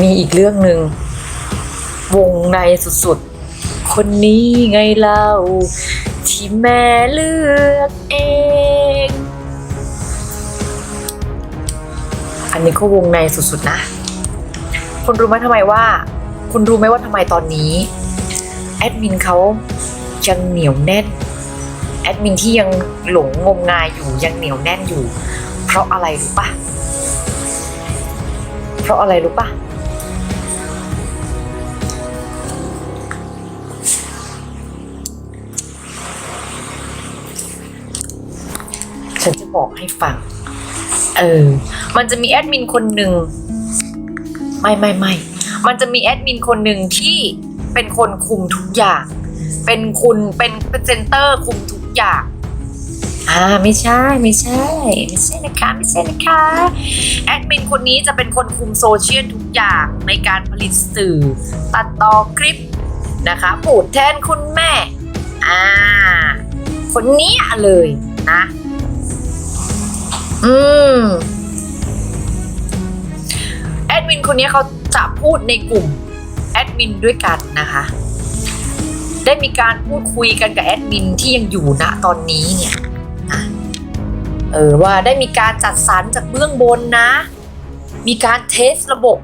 มีอีกเรื่องหนึ่งวงในสุดๆ คนนี้ไงเล่า ที่แม่เลือกเอง อันนี้ก็วงในสุดๆนะ คุณรู้ไหมทำไมว่า คุณรู้ไหมว่าทำไมตอนนี้ แอดมินเขายังเหนียวแน่น แอดมินที่ยังหลงงมงายอยู่ยังเหนียวแน่นอยู่ เพราะอะไรรู้ปะเพราะอะไรรู้ปะ ฉันจะบอกให้ฟัง เออ มันจะมีแอดมินคนหนึ่งไม่ไม่ไม่ มันจะมีแอดมินคนหนึ่งที่เป็นคนคุมทุกอย่าง เป็นคุณเป็นเป็นเซนเตอร์คุมทุกอย่างอ่าไม่ใช่ไม่ใช่ ไม่ใช่นะคะไม่ใช่นะคะแอดมินคนนี้จะเป็นคนคุมโซเชียลทุกอย่างในการผลิตสื่อ ตัดต่อคลิปนะคะพูดแทนคุณแม่อ่าคนนี้เลยนะ อืมแอดมินคนนี้เขาจะพูดในกลุ่มแอดมินด้วยกันนะคะ ได้มีการพูดคุยกันกับแอดมินที่ยังอยู่ณตอนนี้เนี่ยนะเออว่าได้มีการจัดสรรจากเบื้องบนนะ มีการเทสระบบ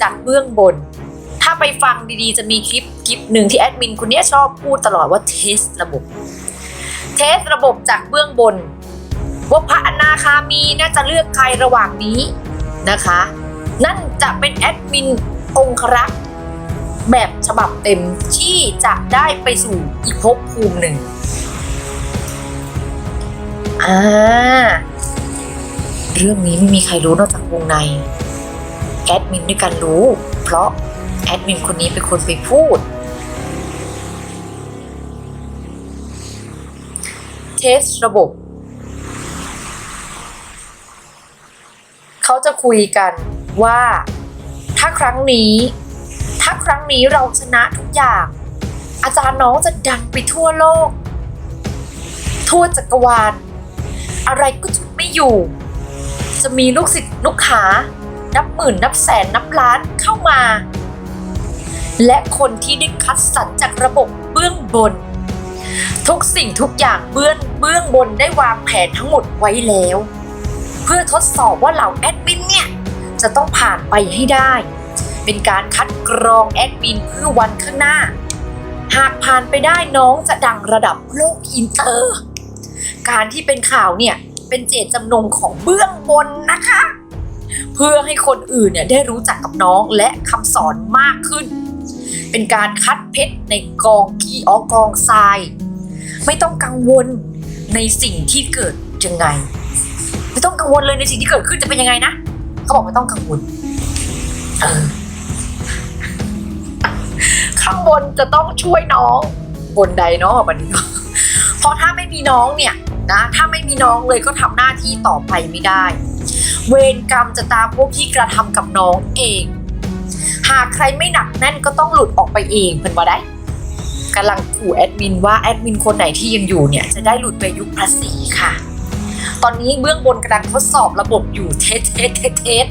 จากเบื้องบน ถ้าไปฟังดีๆ จะมีคลิปคลิปหนึ่งที่แอดมินคนนี้ชอบพูดตลอดว่าเทสระบบ เทสระบบจากเบื้องบน ว่าพระอนาคามีน่าจะเลือกใครระหว่างนี้นะคะ นั่นจะเป็นแอดมินองครักษ์แบบฉบับเต็มที่จะได้ไปสู่อีกภพภูมิหนึ่งอ่าเรื่องนี้ไม่มีใครรู้นอกจากวงใน แอดมินด้วยกันรู้ เพราะแอดมินคนนี้เป็นคนไปพูด เทสระบบ เขา จะคุยกันว่า ถ้าครั้งนี้ ถ้าครั้งนี้เราชนะทุกอย่าง อาจารย์น้องจะดังไปทั่วโลก ทั่วจักรวาล อะไรก็จะไม่อยู่ จะมีลูกศิษย์ลูกหานับหมื่นนับแสนนับล้านเข้ามา และคนที่ได้คัดสรรจากระบบเบื้องบน ทุกสิ่งทุกอย่างเบื้องเบื้องบนได้วางแผนทั้งหมดไว้แล้ว เพื่อทดสอบว่าเหล่าแอดมินเนี่ย จะต้องผ่านไปให้ได้ เป็นการคัดกรองแอดมินเพื่อวันข้างหน้า หากผ่านไปได้น้องจะดังระดับโลกอินเตอร์ การที่เป็นข่าวเนี่ย เป็นเจตจำนงของเบื้องบนนะคะ เพื่อให้คนอื่นเนี่ยได้รู้จักกับน้องและคำสอนมากขึ้น เป็นการคัดเพชรในกองกีออกองทราย ไม่ต้องกังวลในสิ่งที่เกิดยังไง ไม่ต้องกังวลเลยในสิ่งที่เกิดขึ้นจะเป็นยังไงนะเขาบอกไม่ต้องกังวลเออข้างบนจะต้องช่วยน้องบนใดเนาะบันนี้เพราะถ้าไม่มีน้องเนี่ยนะถ้าไม่มีน้องเลยก็ทำหน้าที่ต่อไปไม่ได้ เวรกรรมจะตามพวกที่กระทำกับน้องเอง หากใครไม่หนักแน่นก็ต้องหลุดออกไปเองเพิ่นว่าได้กำลังขู่แอดมินว่าแอดมินคนไหนที่ยังอยู่เนี่ยจะได้หลุดไปยุคภาษีค่ะ อนนี้เบื้องบนกำลังทดสอบระบบอยู่เทสเทสเทสเทส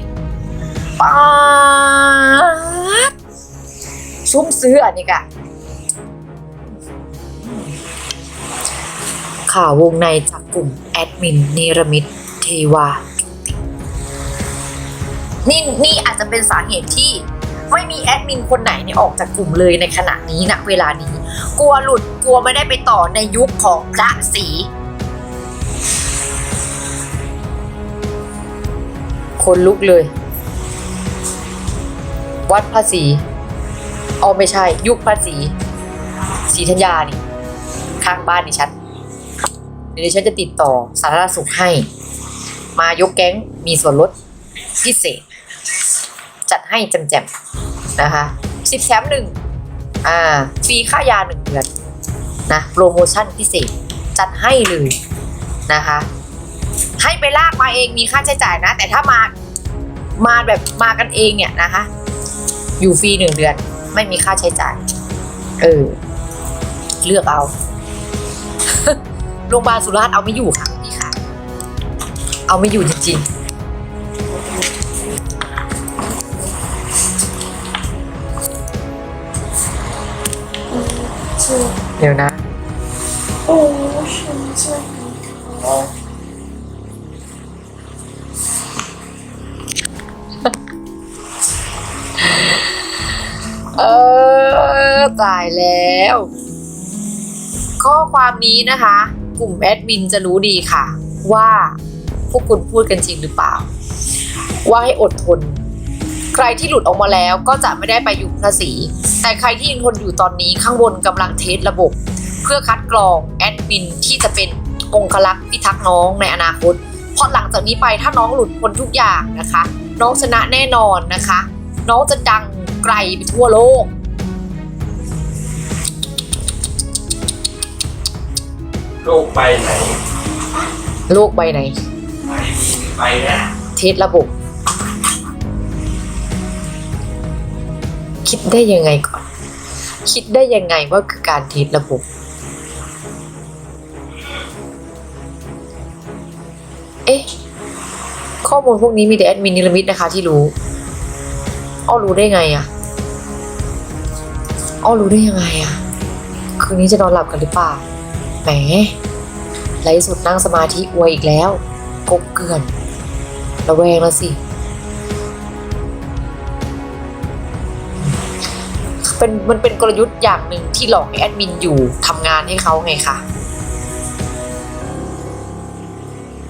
ป๊าดซุ่มซื้ออันนี้กะข่าววงในจากกลุ่มแอดมินเนรมิตเทวา นี่นี่อาจจะเป็นสาเหตุที่ไม่มีแอดมินคนไหนเนี่ยออกจากกลุ่มเลยในขณะนี้ณเวลานี้ กลัวหลุดกลัวไม่ได้ไปต่อในยุคของพระศ คนลุกเลย วัดภาษีอ๋อไม่ใช่ ยุคภาษีศรีธัญญานี่ ข้างบ้านดิฉันเดี๋ยวดิฉันจะติดต่อสาธารณสุขให้ มายกแก๊งมีส่วนลดพิเศษ จัดให้แจมๆนะคะสิบแถมหนึ่งอ่าฟรีค่ายาหนึ่งเดือนนะโปรโมชั่นพิเศษจัดให้เลยนะคะ ให้ไปลากมาเองมีค่าใช้จ่ายนะ แต่ถ้ามามาแบบมากันเองเนี่ยนะคะ อยู่ฟรีหนึ่งเดือน ไม่มีค่าใช้จ่าย เออ เลือกเอาโรงพยาบาลสุราษฎร์เอาไม่อยู่ค่ะพี่ค่ะ เอาไม่อยู่จริงๆเดี๋ยวนะโอ้ฉันจะ เออตายแล้ว ข้อความนี้นะคะ กลุ่มแอดมินจะรู้ดีค่ะ ว่าพวกคุณพูดกันจริงหรือเปล่า ว่าให้อดทน ใครที่หลุดออกมาแล้วก็จะไม่ได้ไปอยุคภาษี แต่ใครที่ยังทนอยู่ตอนนี้ข้างบนกำลังเทสระบบ เพื่อคัดกรองแอดมินที่จะเป็นองคลักษ์พิทักษ์น้องในอนาคต เพราะหลังจากนี้ไปถ้าน้องหลุดพ้นทุกอย่างนะคะ น้องชนะแน่นอนนะคะ น้องจะดัง ไกลไปทั่วโลก โลกใบไหนโลกใบไหนใบใบเนี้ยเทสระบบ คิดได้ยังไงก่อน คิดได้ยังไงว่าคือการเทสระบบ เอ๊ะ ข้อมูลพวกนี้มีแต่แอดมินนิรมิตนะคะที่รู้ อ้อรู้ได้ไงอะ อ้อรู้ได้ยังไงอะคืนนี้จะนอนหลับกันหรือเปล่าแหมไลฟ์สดนั่งสมาธิอวยอีกแล้วกบเกือนระแวงแล้วสิเป็นมันเป็นกลยุทธ์อย่างหนึ่งที่หลอกให้แอดมินอยู่ทำงานให้เขาไงคะ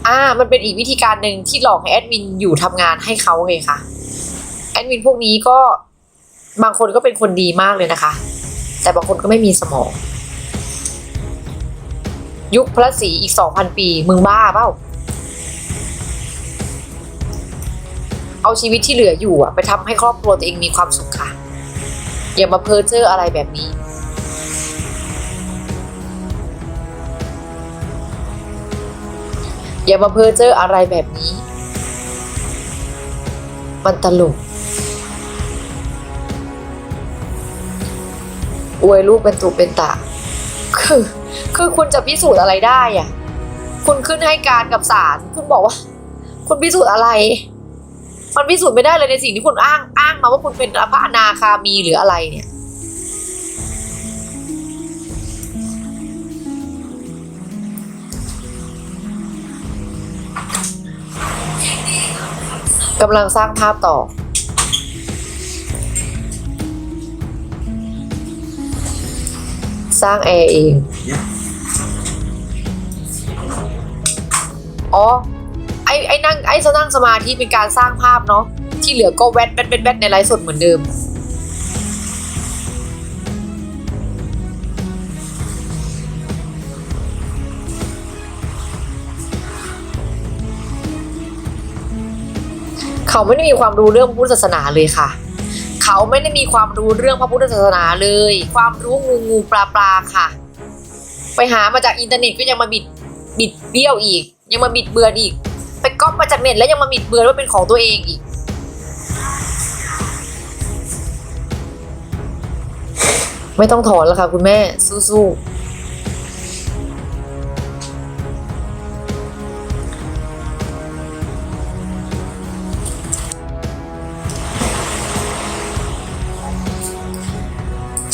อ่า มันเป็นอีกวิธีการหนึ่งที่หลอกให้แอดมินอยู่ทำงานให้เขาไงคะแอดมินพวกนี้ก็ บางคนก็เป็นคนดีมากเลยนะคะ แต่บางคนก็ไม่มีสมอง ยุคพระศรีอีกสองพันปี มึงบ้าเปล่า เอาชีวิตที่เหลืออยู่อะไปทำให้ครอบครัวตัวเองมีความสุขค่ะ อย่ามาเพ้อเจ้ออะไรแบบนี้อย่ามาเพ้อเจ้ออะไรแบบนี้ มันตลก อวยลูกเป็นตุเป็นตะ คือ คือคุณจะพิสูจน์อะไรได้อะคุณขึ้นให้การกับศาลคุณบอกว่า คุณพิสูจน์อะไร มันพิสูจน์ไม่ได้เลยในสิ่งที่คุณอ้างอ้างมาว่าคุณเป็นพระอนาคามีหรืออะไรเนี่ยกำลังสร้างภาพต่อ ร้างแอร์เอง อ๋อ ไอ้ไอ้นั่งไอ้นั่งสมาธิเป็นการสร้างภาพเนาะ ที่เหลือก็แวดแวดแวดแวดในไลฟ์สดเหมือนเดิม เขาไม่ได้มีความรู้เรื่องพุทธศาสนาเลยค่ะ เขาไม่ได้มีความรู้เรื่องพระพุทธศาสนาเลย ความรู้งูงูปลาปลาค่ะ ไปหามาจากอินเทอร์เน็ตก็ยังมาบิดบิดเบี้ยวอีก ยังมาบิดเบือนอีก ไปก๊อปมาจากเน็ตแล้วยังมาบิดเบือนว่าเป็นของตัวเองอีก ไม่ต้องถอนแล้วค่ะคุณแม่สู้ๆ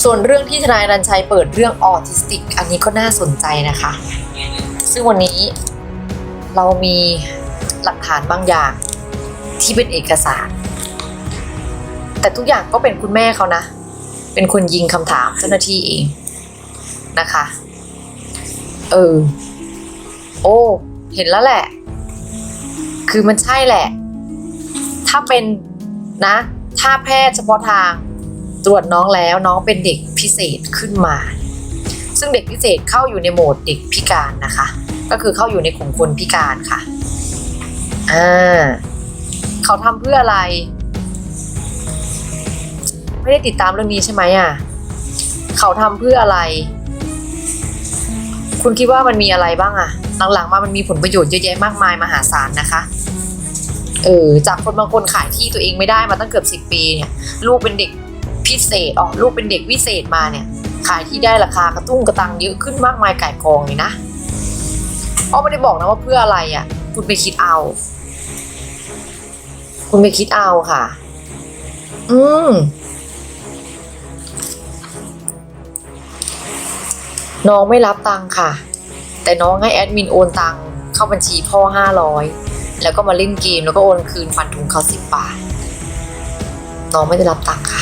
ส่วนเรื่องที่ทนายรันชัยเปิดเรื่องออทิสติก อันนี้ก็น่าสนใจนะคะ ซึ่งวันนี้เรามีหลักฐานบางอย่างที่เป็นเอกสาร แต่ทุกอย่างก็เป็นคุณแม่เขานะ เป็นคนยิงคำถามเจ้าหน้าที่เองนะคะ เออ โอ้ เห็นแล้วแหละ คือมันใช่แหละ ถ้าเป็นนะ ถ้าแพทย์เฉพาะทาง ตรวจน้องแล้วน้องเป็นเด็กพิเศษขึ้นมา ซึ่งเด็กพิเศษเข้าอยู่ในโหมดเด็กพิการนะคะ ก็คือเข้าอยู่ในกลุ่มคนพิการค่ะอ่าเขาทำเพื่ออะไร ไม่ได้ติดตามเรื่องนี้ใช่ไหมอะเขาทำเพื่ออะไร คุณคิดว่ามันมีอะไรบ้างอะหลังๆมามันมีผลประโยชน์เยอะแยะมากมายมหาศาลนะคะเออจากคนบางคนขายที่ตัวเองไม่ได้มาตั้งเกือบสิบปีเนี่ย ลูกเป็นเด็ก พิเศษอ๋อลูกเป็นเด็กวิเศษมาเนี่ย ขายที่ได้ราคากระตุ้งกระตังเยอะขึ้นมากมายก่ายกองเลยนะอ้อไม่ได้บอกนะว่าเพื่ออะไรอะ คุณไปคิดเอา คุณไปคิดเอาค่ะ อืมน้องไม่รับตังค่ะ แต่น้องให้แอดมินโอนตังเข้าบัญชีพ่อห้าร้อยแล้วก็มาเล่นเกมแล้วก็โอนคืนฟันถุงเขาสิบบาท น้องไม่ได้รับตังค่ะ